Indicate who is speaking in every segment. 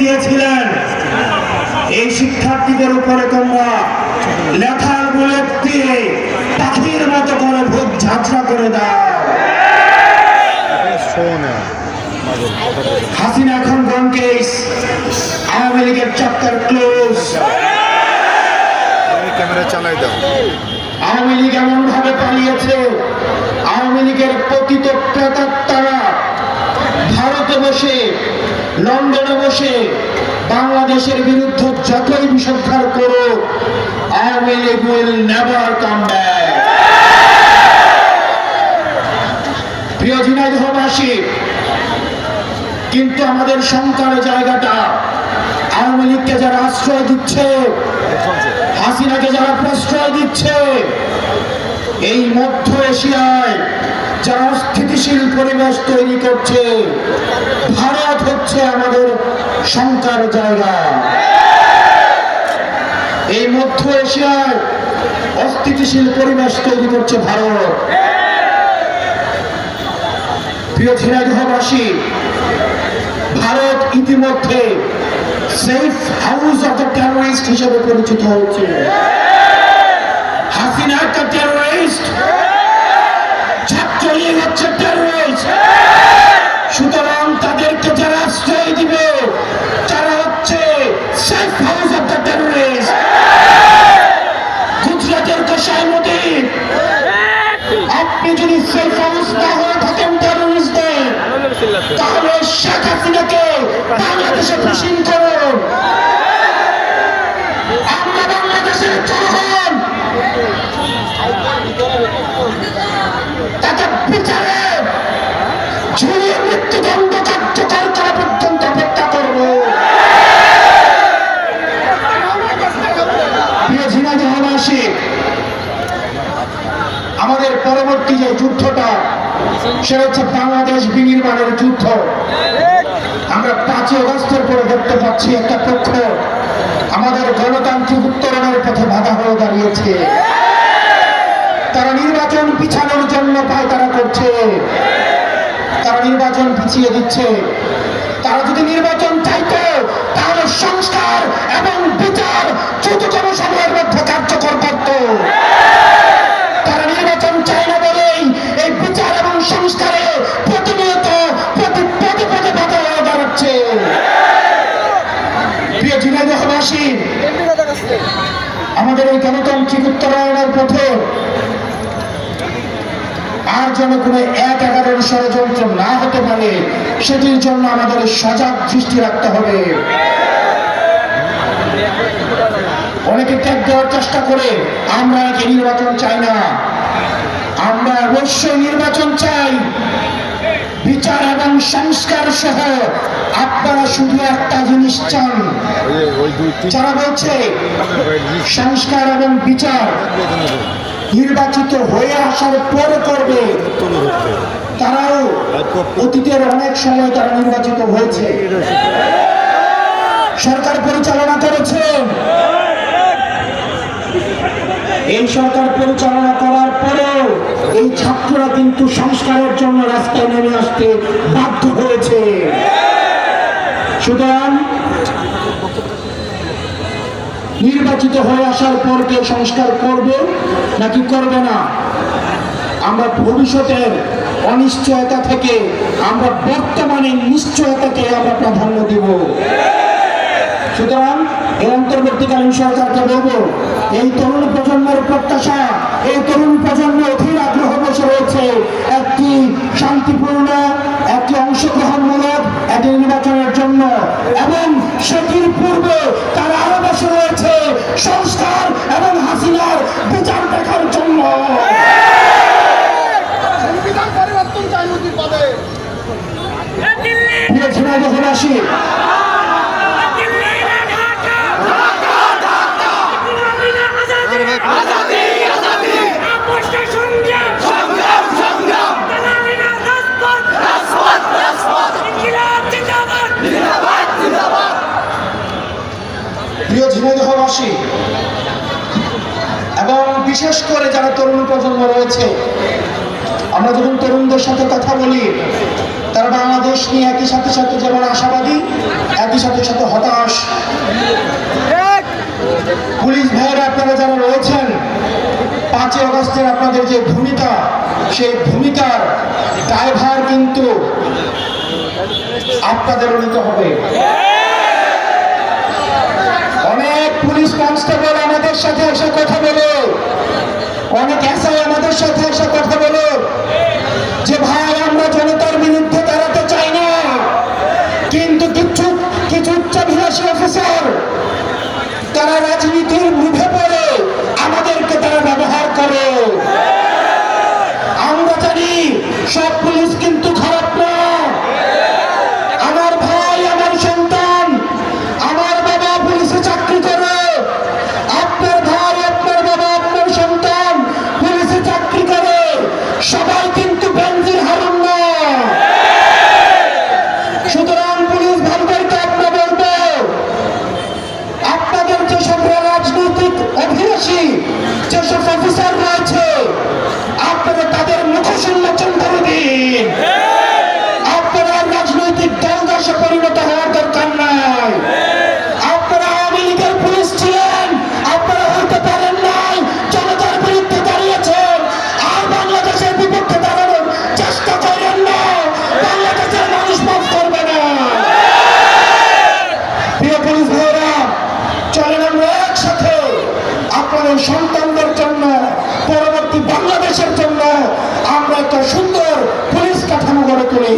Speaker 1: দিয়েছিলেন। এই শিক্ষার্থীদের উপরে তোমরা লেখার বুলেট দিয়ে পাখির মতো করে ভোগ ঝাঁঝরা করে দাও। হাসিনা এখন গঙ্কেশ আওয়ামী লীগের চ্যাপ্টার ক্লোজ
Speaker 2: ক্যামেরা চালাই দাও
Speaker 1: আওয়ামী লীগ এমন ভাবে পালিয়েছে, আওয়ামী লীগের পতিত প্রেতাত্মারা ভারতে বসে লন্ডনে বসে বাংলাদেশের বিরুদ্ধে যতই বিষোদ্ধার করো Awami League will never come back প্রিয় ঝিনাইদহবাসী, কিন্তু আমাদের শঙ্কার জায়গাটা আওয়ামী লীগকে যারা আশ্রয় দিচ্ছে, হাসিনাকে যারা প্রশ্রয় দিচ্ছে, এই মধ্য এশিয়ায় যারা স্থিতিশীল পরিবেশ তৈরি করছে, ভারত হচ্ছে আমাদের শঙ্কার জায়গা। এই মধ্য এশিয়ায় অস্থিতিশীল পরিবেশ তৈরি করছে ভারত। প্রিয় ঝিনাইদহবাসী ভারত ইতিমধ্যে safe house of the terrorist হিসেবে পরিচিত হয়েছে। হাসিনাকে বাংলাদেশে ফিশিং করুন। আমরা বাংলাদেশের জনগণ। তাকে বিচারে ঝুলিয়ে মৃত্যুদণ্ড কার্যকর করা পর্যন্ত অপেক্ষা করব। আমাদের পরবর্তী যে যুদ্ধটা, সেটা হচ্ছে বাংলাদেশ বিনির্মাণের যুদ্ধ। পাঁচই অগস্টের পরে দেখতে পাচ্ছি একটা পক্ষ আমাদের গণতান্ত্রিক উত্তরণের পথে বাধা হয়ে দাঁড়িয়েছে। তারা নির্বাচন পিছানোর জন্য পায়তারা করছে। তারা নির্বাচন পিছিয়ে দিচ্ছে। তারা যদি নির্বাচন চাইতো, তাহলে সংস্কার এবং বিচার দ্রুততম সময়ের মধ্যে কার্যকর করত। যেন কোনো এক এগারোর ষড়যন্ত্র না হতে পারে, সেটির জন্য আমাদের সজাগ দৃষ্টি রাখতে হবে। অনেকে ত্যাগ দেওয়ার চেষ্টা করে, আমরা নাকি নির্বাচন চাই না। আমরা অবশ্যই নির্বাচন চাই। বিচার এবং সংস্কার সহ আপনারা শুধু একটা জিনিস চান। যারা বলছে, সংস্কার এবং বিচার নির্বাচিত হয়ে আসার পরে করবে। তারাও অতীতের অনেক সময় তারা নির্বাচিত হয়েছে। সরকার পরিচালনা করেছে। এই সরকার পরিচালনা করার পরেও এই ছাত্ররা কিন্তু সংস্কারের জন্য রাস্তায় নেমে আসতে বাধ্য হয়েছে। সুতরাং নির্বাচিত হয়ে আসার পর কেউ সংস্কার করবে নাকি করবে না? আমরা ভবিষ্যতের অনিশ্চয়তা থেকে, আমরা বর্তমানে নিশ্চয়তাকে আমরা প্রাধান্য দিব। সুতরাং এই অন্তর্বর্তীকালীন সরকারকে বলব, এই তরুণ প্রজন্মের প্রত্যাশা, এই তরুণ প্রজন্ম অধীর আগ্রহ বসে রয়েছে। একটি শান্তিপূর্ণ, একটি অংশগ্রহণমূলক, একটি বিচার দেখার জন্য।
Speaker 3: সংবিধান পরিবর্তন চাই নদীর পদে।
Speaker 1: যখন ঝিনাইদহবাসী তরুণ আমরা যখন তরুণদের সাথে কথা বলি, তারা বাংলাদেশ নিয়ে একই সাথে সাথে যেমন আশাবাদী, একই সাথে সাথে হতাশ। পুলিশ ভাইয়েরা, আপনারা যারা রয়েছেন, পাঁচই অগস্টের আপনাদের যে ভূমিকা, সেই ভূমিকার ড্রাইভার কিন্তু আপনাদেরও নিতে হবে। অনেক পুলিশ কনস্টেবল আমাদের সাথে এসে কথা বলে। অনেক এসআই আমাদের সাথে এসে কথা বলো যে ভাই আমরা জনতার বিরুদ্ধে সন্তানদের জন্য, পরবর্তী বাংলাদেশের জন্য আমরা একটা সুন্দর পুলিশ কাঠামো গড়ে তুলি।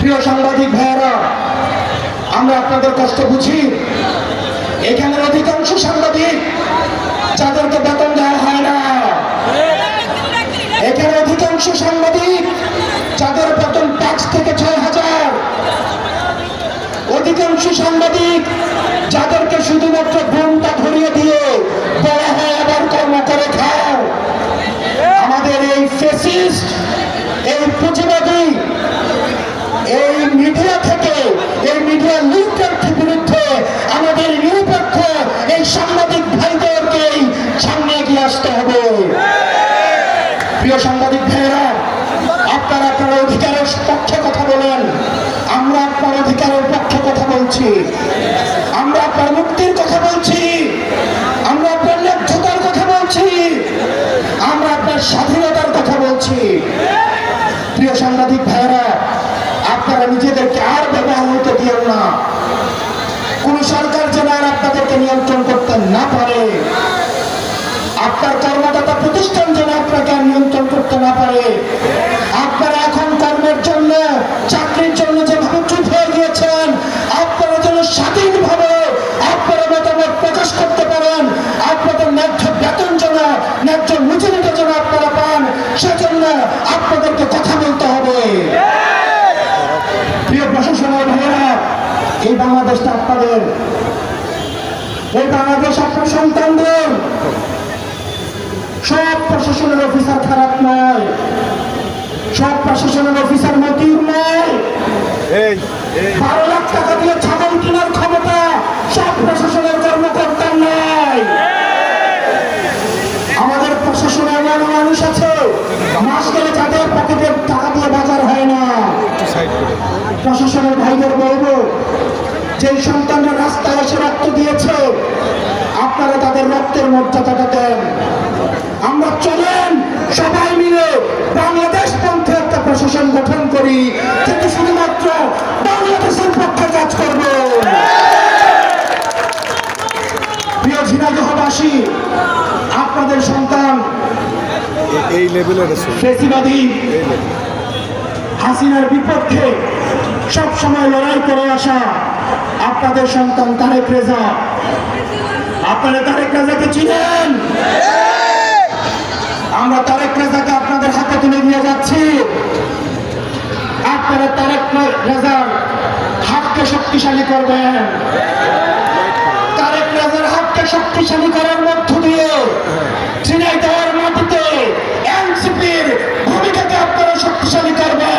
Speaker 1: প্রিয় সাংবাদিক ভাইয়েরা, আমরা আপনাদের কষ্ট বুঝি। এখানের অধিকাংশ সাংবাদিক এই পুঁজিবাদী এই মিডিয়া থেকে, এই মিডিয়া বিরুদ্ধে আমাদের নিরপেক্ষ এই সাংবাদিক ভাইদেরকেই সামনে এগিয়ে আসতে হবে। প্রিয় সাংবাদিক ভাইয়েরা, আপনারা আপনার অধিকারের পক্ষে কথা বলেন, আমরা আপনার অধিকারের পক্ষে কথা বলছি, আমরা আপনার মুক্তির কথা বলছি আমরা আপনার ন্যায্যতার কথা বলছি আমরা আপনার স্বাধীনতার কথা বলছি প্রিয় সাংবাদিক ভাইয়েরা আপনারা নিজেদেরকে আর ব্যবহার হতে দিয়েন না কোন সরকার যেন আর আপনাদেরকে নিয়ন্ত্রণ করতে না পারে আপনার কর্মদাতা প্রতিষ্ঠান যেন আপনাকে আর নিয়ন্ত্রণ করতে না পারে। আপনারা এখন কর্মের জন্য, চাকরির জন্য যেভাবে চুপ হয়ে গিয়েছেন, আপনারা যেন স্বাধীনভাবে আপনারা মতামত প্রকাশ করতে পারেন, আপনাদের ন্যায্য বেতন যেন, ন্যায্য মজুরিটা যেন আপনারা পান, সেজন্য আপনাদেরকে কথা বলতে হবে। প্রিয় প্রশাসনের ভাইয়েরা, এই বাংলাদেশটা আপনাদের। এই বাংলাদেশ আপনার সন্তানদের। সব প্রশাসনের অফিসার খারাপ নয়। সব প্রশাসনের অফিসার মতির নয়। বারো লাখ টাকা দিয়ে ছাগল কেনার ক্ষমতা সব প্রশাসনের কর্মকর্তার নয়। আমাদের প্রশাসনে এমন মানুষ আছে মাস গেলে যাদের পকেটের টাকা দিয়ে বাজার হয় না। প্রশাসনের ভাইদের বলব যে সন্তানরা রাস্তায় এসে রক্ত
Speaker 2: এই লেভেলের
Speaker 1: ফেসিবাদী হাসিনার বিপক্ষে সব সময় লড়াই করে আসা আপনাদের সন্তান তারেক রেজা। আপনারা তারেক রেজাকে চিনেন? আমরা তারেক রেজাকে আপনাদের হাতে তুলে দিয়ে যাচ্ছি। আপনারা তারেক রেজার হাতকে শক্তিশালী করবেন। তারেক রেজার হাতকে শক্তিশালী করার মধ্য দিয়ে ঝিনাইদহের মাটিতে শক্তিশালী করবে।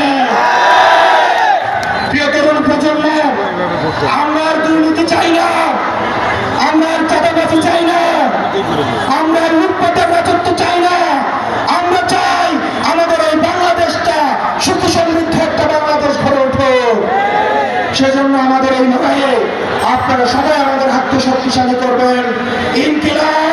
Speaker 1: প্রিয় তরুণ প্রজন্ম, আমরা আর দুর্নীতি চাই না। আমরা আর চাই না। আমরা উৎপাদন রাজত্ব চাই না। আমরা চাই আমাদের এই বাংলাদেশটা সুখী সমৃদ্ধ একটা বাংলাদেশ গড়ে উঠবে সেজন্য আমাদের এই লড়াইয়ে আপনারা সবাই আমাদের হাতকে শক্তিশালী করবেন। ইনকিলাব!